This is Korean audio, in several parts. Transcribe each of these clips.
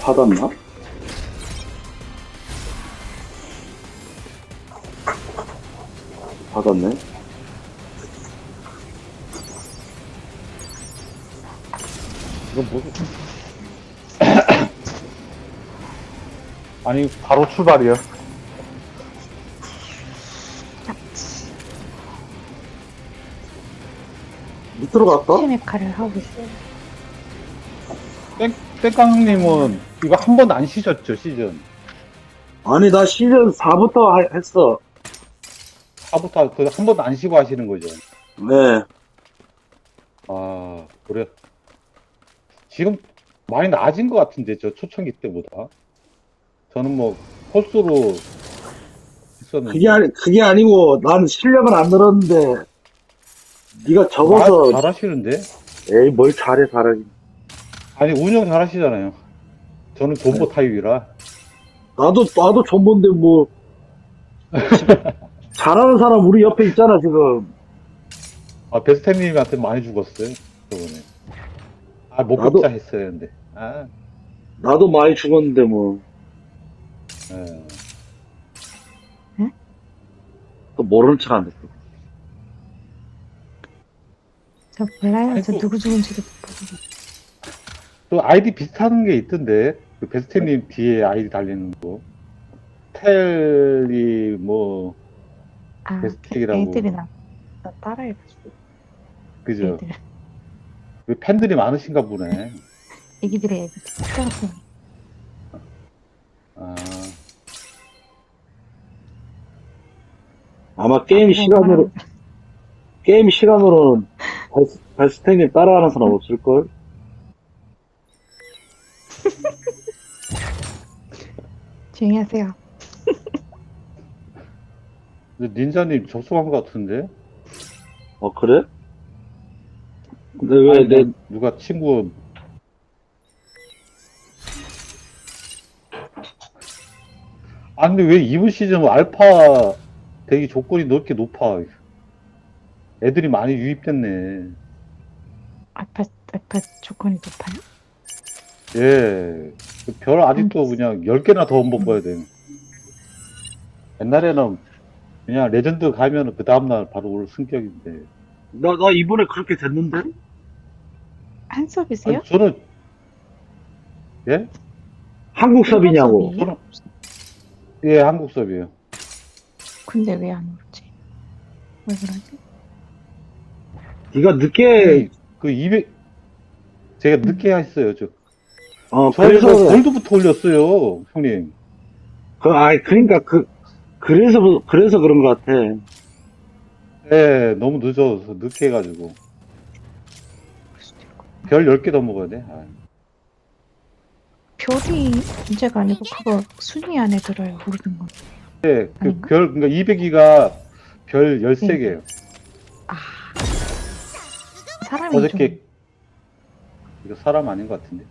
받았나? 받았네. 이건 무슨. 아니, 바로 출발이야. 밑으로 갈까? 시메카를 하고 있어요. 땡, 땡깡님은 이거 한 번도 안 쉬셨죠, 시즌? 아니, 나 시즌 4부터 했어. 4부터 그 한 번도 안 쉬고 하시는 거죠? 네. 아, 그래. 지금 많이 나아진 것 같은데, 저 초창기 때보다. 저는 뭐, 홀수로 했었는데. 그게 아니, 그게 아니고, 난 실력은 안 늘었는데, 네가 적어서, 아, 잘하시는데? 에이, 뭘 잘해, 잘하긴. 아니, 운영 잘 하시잖아요. 저는 존버 네. 타입이라. 나도, 나도 전본데, 뭐, 잘하는 사람 우리 옆에 있잖아, 지금. 아, 베스템님한테 많이 죽었어요, 저번에. 아, 목격자 했어야 했는데. 아, 나도 많이 죽었는데, 뭐. 예. 또 모르는 척 안 했어. 저 몰라요. 저 아이고. 누구 죽은지도 모르고. 또 아이디 비슷한 게 있던데, 그 베스템님 뒤에 아이디 달리는 거. 텔이 뭐, 아, 베스틱이라고. 애들이 나, 나 따라해가지고. 그죠? 애들. 그 팬들이 많으신가 보네. 애기들의 애들. 같은. 아, 아마 게임 시간으로, 게임 시간으로는 발스, 발스탱님 따라하는 사람 없을걸? 조용히 하세요. 근데 닌자님 접속한 것 같은데? 어, 그래? 근데 왜 아니, 내, 누가 친구 아 근데 왜 이번 시즌 알파 대기 조건이 넓게 높아 애들이 많이 유입됐네 아파, 아파 조건이 높아요? 예. 그별 아직도 그냥 10개나 더 먹어야 돼. 옛날에는 그냥 레전드 가면은 그 다음날 바로 올 승격인데. 나, 나 이번에 그렇게 됐는데? 한섭이세요? 아니, 저는, 예? 한국 섭이냐고. 저는, 예, 한국 수업이에요. 근데 왜 안 오지? 왜 그러지? 네가 늦게, 그 200, 제가 늦게 했어요, 저. 어, 저희가 그래서, 골드부터 올렸어요, 형님. 그, 아이, 그러니까 그, 그래서, 그래서 그런 것 같아. 예, 너무 늦어서 늦게 해가지고. 별 10개 더 먹어야 돼. 아, 별이 문제가 아니고 그거 순위 안에 들어요. 모르는 건. 예, 그 아닌가? 별, 그러니까 200기가 별 13개예요. 아. 사람이 어저께 좀 이거 사람 아닌 것 같은데.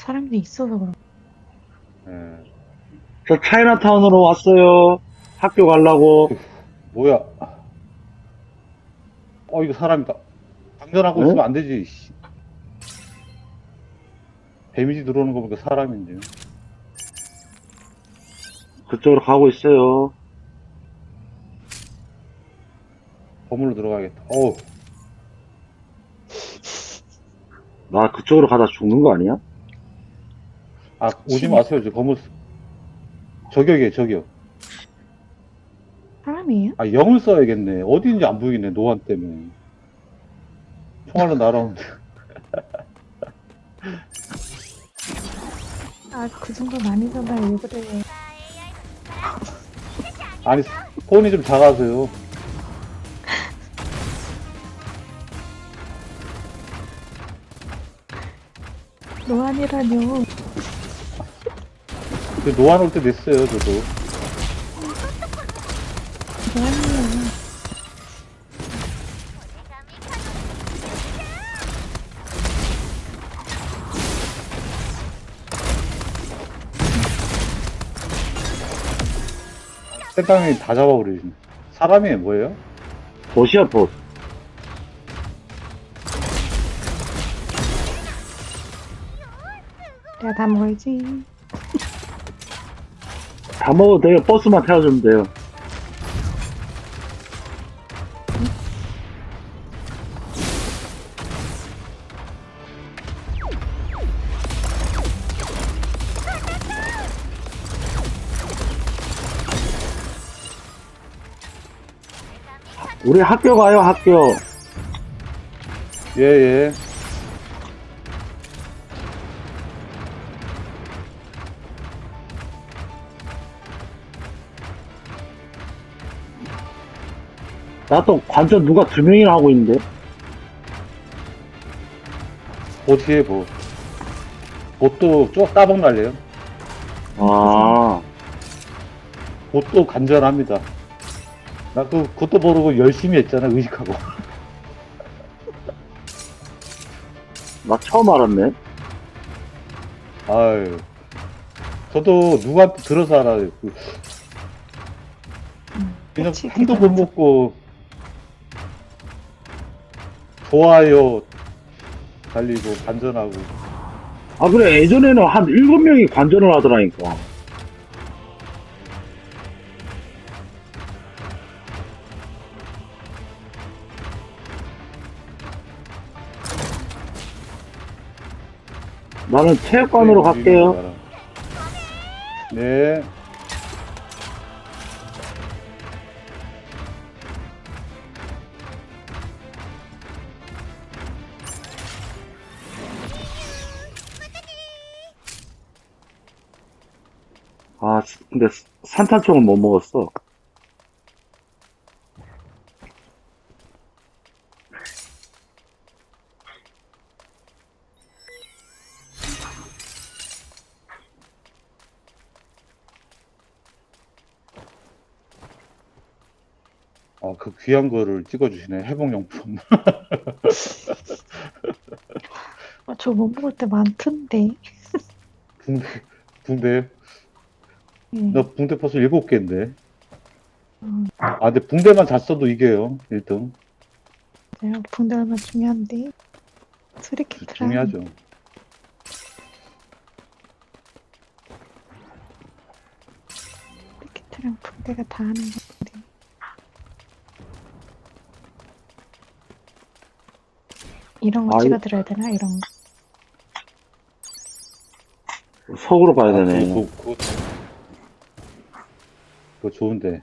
사람들이 있어서 그런 예. 저 차이나타운으로 왔어요. 학교 가려고. 뭐야? 어 이거 사람이다. 당전하고 네? 있으면 안 되지. 씨. 데미지 들어오는 거 보니까 사람인데요. 그쪽으로 가고 있어요. 건물로 들어가야겠다. 어우, 나 그쪽으로 가다 죽는 거 아니야? 아 오지 마세요. 저 건물 저격이에요, 저격. 사람이에요? 아 영을 써야겠네. 어디인지 안 보이겠네. 노안 때문에. 총알로 날아오는데. 아, 그 정도는 아니잖아요. 왜 그래요? 아니 폰이 좀 작아서요. 노안이라뇨. 그 노안 올 때 냈어요, 저도. 세상이 다 잡아버리시네. 사람이 뭐예요? 보시야, 보스. 내가 다 먹어야지. 다 먹어도 돼요. 버스만 태워주면 돼요. 우리 학교 가요, 학교. 예, 예. 나 또 관전 누가 두 명이나 하고 있는데? 어떻게 뭐. 옷도 쭉 따박 날래요. 아, 옷도 간절합니다. 나 그, 그것도 모르고 열심히 했잖아, 의식하고. 나 처음 알았네. 아유. 저도 누구한테 들어서 알아요. 그, 음, 그냥 그거 못 먹고, 좋아요, 달리고, 간전하고. 아, 그래. 예전에는 한 일곱 명이 관전을 하더라니까. 나는 체육관으로 갈게요. 네. 아, 근데 산탄총은 못 먹었어. 아, 그 귀한 거를 찍어주시네. 회복용품. 어, 저못 먹을 때 많던데. 붕대, 붕대. 예. 나 붕대 벌써 일곱 개인데. 음, 아, 근데 붕대만 잘 써도 이겨요. 1등. 내가 붕대 얼마 중요한데. 수리키트랑 중요하죠. 수리키트랑 붕대가 다 하는 건데. 이런 거 아, 찍어 드려야 되나? 이런 거. 속으로 아, 되네. 그거, 그거, 그거 좋은데.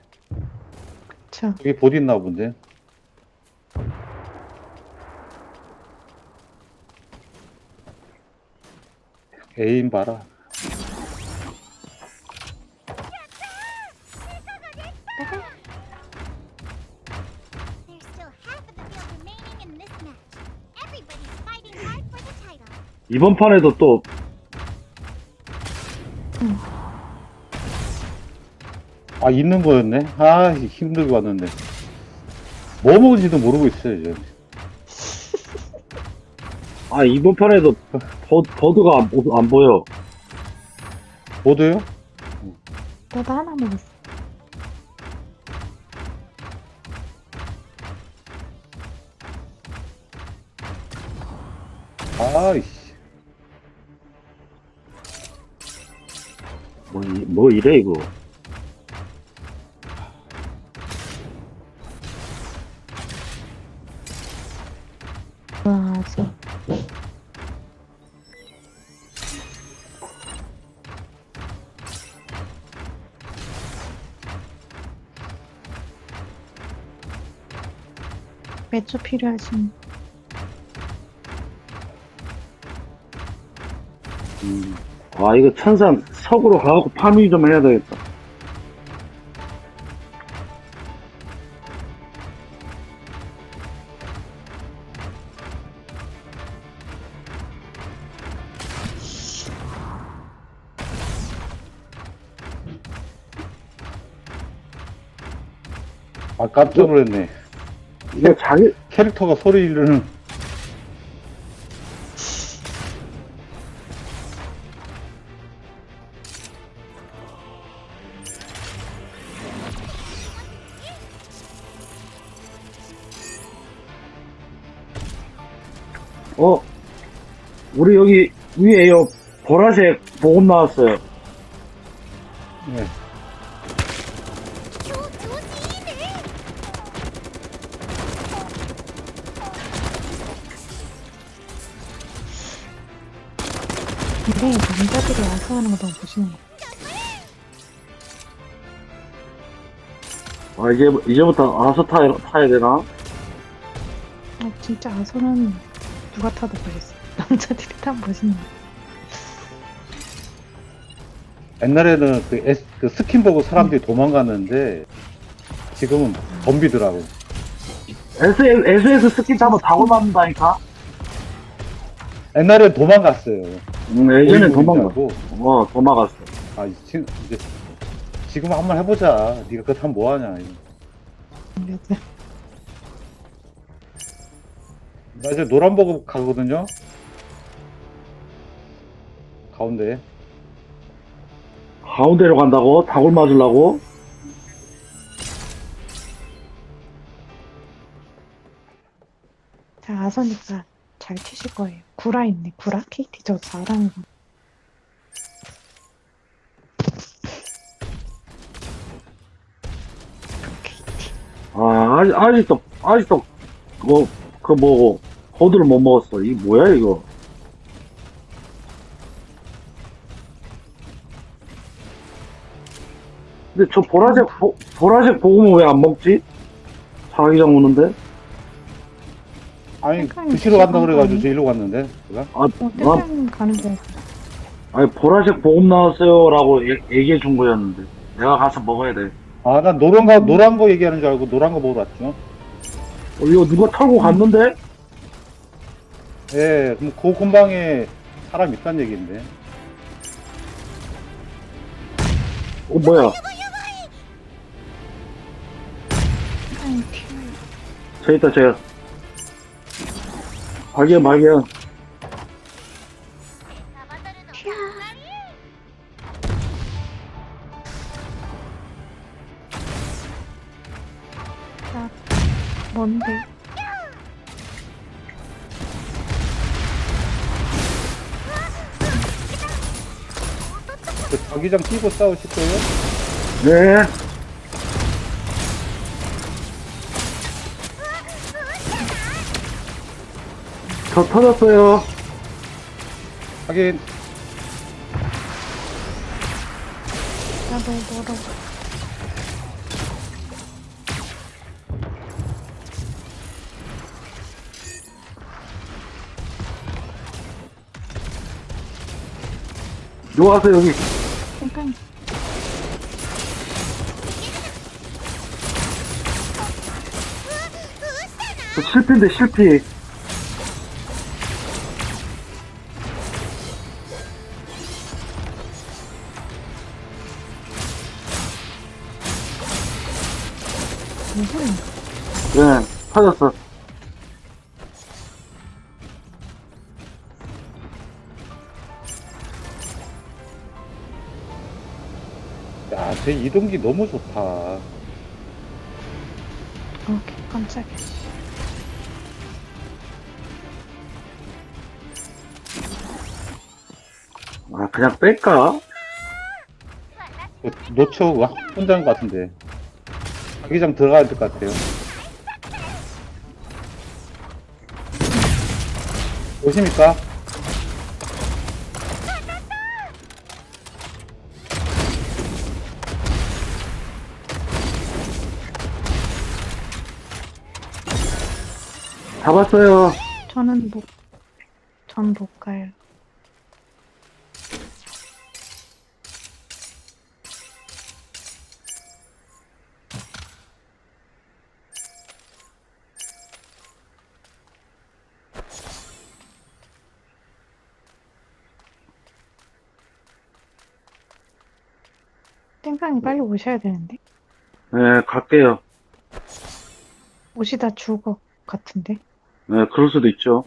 저 여기 봇 있나 본데. 에임 봐라. There's still half of the field remaining in this match. Everybody's fighting hard for the title. 이번 판에도 또, 아, 있는 거였네? 아, 힘들게 왔는데. 뭐 먹은지도 모르고 있어요, 이제. 아, 이번 판에도 버, 버드가 안, 보- 안 보여. 보드요? 나도 하나 먹었어. 아이씨. 뭐, 이- 뭐 이래, 이거. 필요하신 음. 아, 이거 천상 석으로 가갖고 파밍 좀 해야 되겠다. 아, 깜짝 놀랐네. 이거 자기, 캐릭터가 소리 지르는. 어, 우리 여기 위에요. 보라색 보급 나왔어요. 네. 이래 남자들이 와서 하는 거 너무 멋있네. 아, 이제, 이제부터 아서 타야, 타야 되나? 아, 진짜 아소는 누가 타도 멋있어. 남자들이 타면 멋있네. 옛날에는 그, S, 그 스킨 보고 사람들이 도망갔는데 지금은 덤비더라고. SS, SS 스킨 타면 다고 맞는다니까? 옛날엔 도망갔어요. 음, 예전엔 도망가. 줄 알고. 어, 도망갔어. 아, 지금 이제 지금 한번 해보자. 네가 그거 하면 뭐하냐. 나 이제 노란 버그 가거든요. 가운데. 가운데로 간다고? 다굴 맞으려고? 자, 아서니까 잘 치실 거예요. 구라 있네, 구라? KT 저 잘하는 거. 아, 아직, 아직도, 아직도, 그, 그 뭐고, 호두를 못 먹었어. 이 뭐야, 이거? 근데 저 보라색, 보, 보라색 보고는 왜안 먹지? 자기장 오는데? 아니, 약간 드시러 간다 드시러 그래가지고 가니? 저 일로 갔는데. 제가? 아, 어, 나, 땡땡 가는 줄 알고. 아니, 보라색 보급 나왔어요. 라고 얘- 얘기해 준 거였는데. 내가 가서 먹어야 돼. 아, 난 노란 거, 노란 거 얘기하는 줄 알고 노란 거 먹으러 왔죠. 어, 이거 누가 털고 갔는데? 예, 그럼 그 근방에 사람 있단 얘기인데. 어, 뭐야. 땡땡 튀어. 저 있다, 저. 발견 발견 나 뭔데? 그 자기장 끼고 싸우실 거예요? 네 저 터졌어요. 하긴, 나 너무 멀어. 요 와서 여기. 저 실패인데 실패. 네, 터졌어. 야, 제 이동기 너무 좋다. 어, 개 깜짝이야. 아, 그냥 뺄까? 그 놓쳐, 와, 혼자인 것 같은데. 자기장 들어가야 될 것 같아요. 오십니까? 잡았어요. 저는 못, 전 못 가요. 땡깡이 빨리 오셔야 되는데? 네, 갈게요. 오시다 죽어 같은데? 네, 그럴 수도 있죠.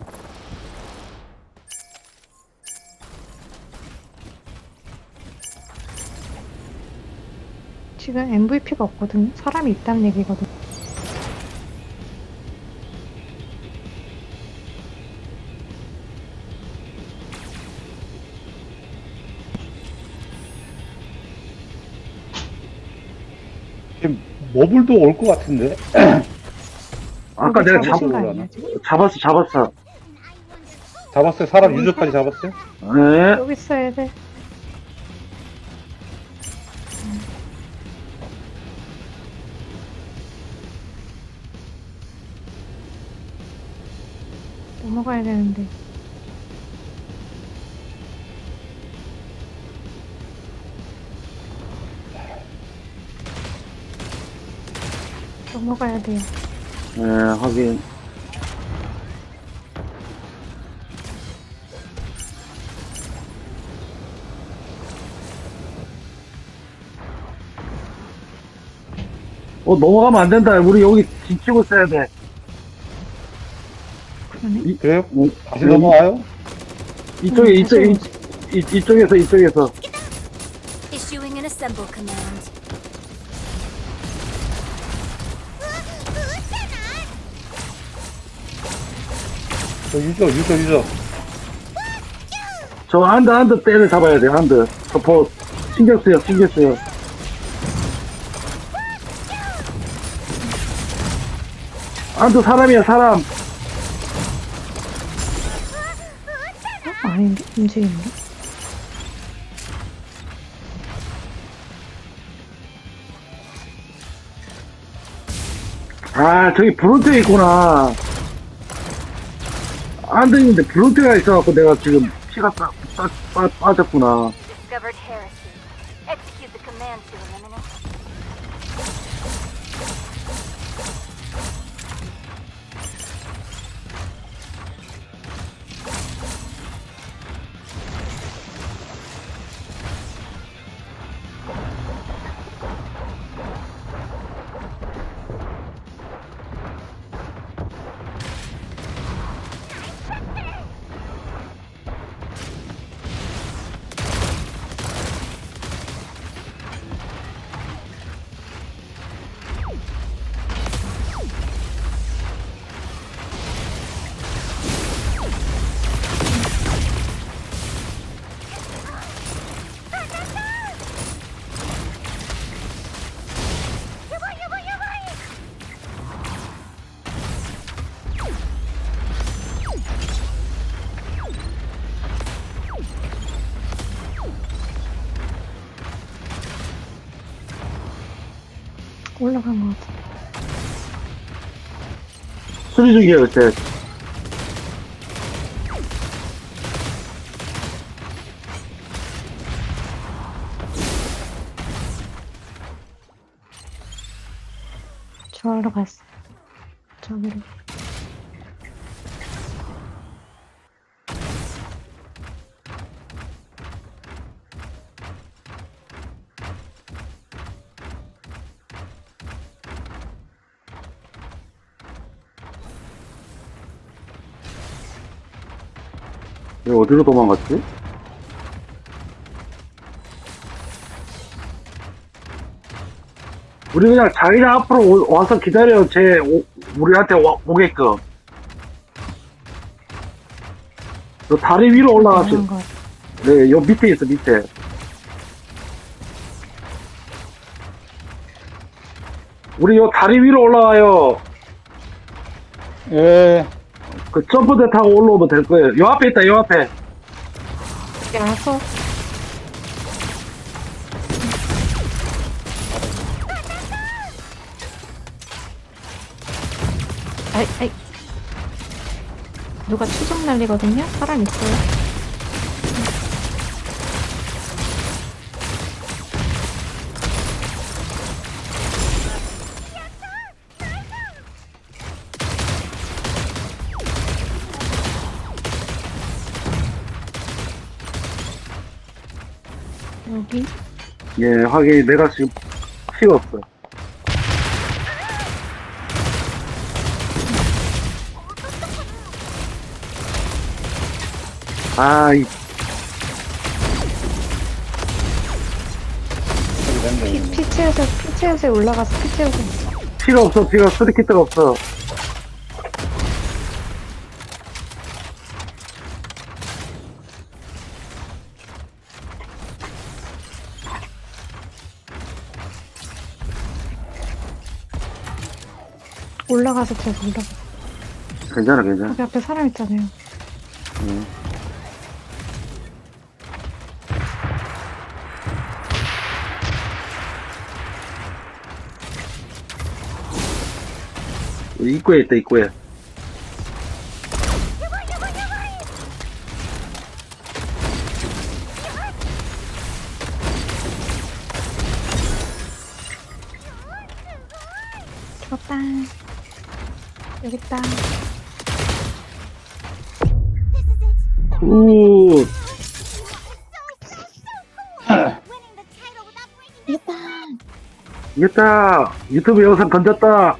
지금 MVP가 없거든요? 사람이 있다는 얘기거든. 머블도 올 것 같은데? 아까 내가 잡, 잡으신 거 아니에요, 지금? 잡았어, 잡았어. 잡았어요? 사람 유저까지 잡았어요? 네. 여기 있어야 돼. 넘어가야 되는데. 넘어가야 돼요. 네, 확인. 어, 넘어가면 안 된다. 우리 여기 지키고 있어야 돼. 그러네. 그래요? 음, 다시 넘어와요? 이쪽에, 음, 이쪽, 다시 이, 이, 이쪽에서, 이쪽에서. Issuing an assemble command. 유저, 유저, 유저. 저 한드, 한드 때를 잡아야 돼, 한드. 서포, 신경 쓰여, 신경 쓰여. 한드 사람이야, 사람. 어? 아닌데? 움직이는데? 아, 저기 브론트에 있구나. 안 되는데 브론트가 있어갖고 내가 지금 피가 빠, 빠, 빠, 빠졌구나. 수리 중이에요, 그때. 저기로 갔어. 저기로. 얘 어디로 도망갔지? 우리 그냥 자기장 앞으로 오- 와서 기다려, 쟤, 오- 우리한테 와- 오게끔. 저 다리 위로 같아. 네, 요 밑에 있어, 밑에. 우리 요 다리 위로 올라가요. 예. 그 점프대 타고 올라오면 될 거예요. 요 앞에 있다, 요 앞에. 야서. 아이, 아이. 누가 추적 날리거든요? 사람 있어요. 여기 예, 확인. 내가 지금 피가 없어. 아, 이, 피, 피 채워서 피 채워서 올라가서 피 채우고 피가 없어. 피가 스리키트가 없어. 올라가서 제가 올라가. 괜찮아, 괜찮아. 여기 앞에 사람 있잖아요. 응. 입구에 있다, 입구에. Breaking 이겼다. 이겼다! 유튜브 영상 던졌다!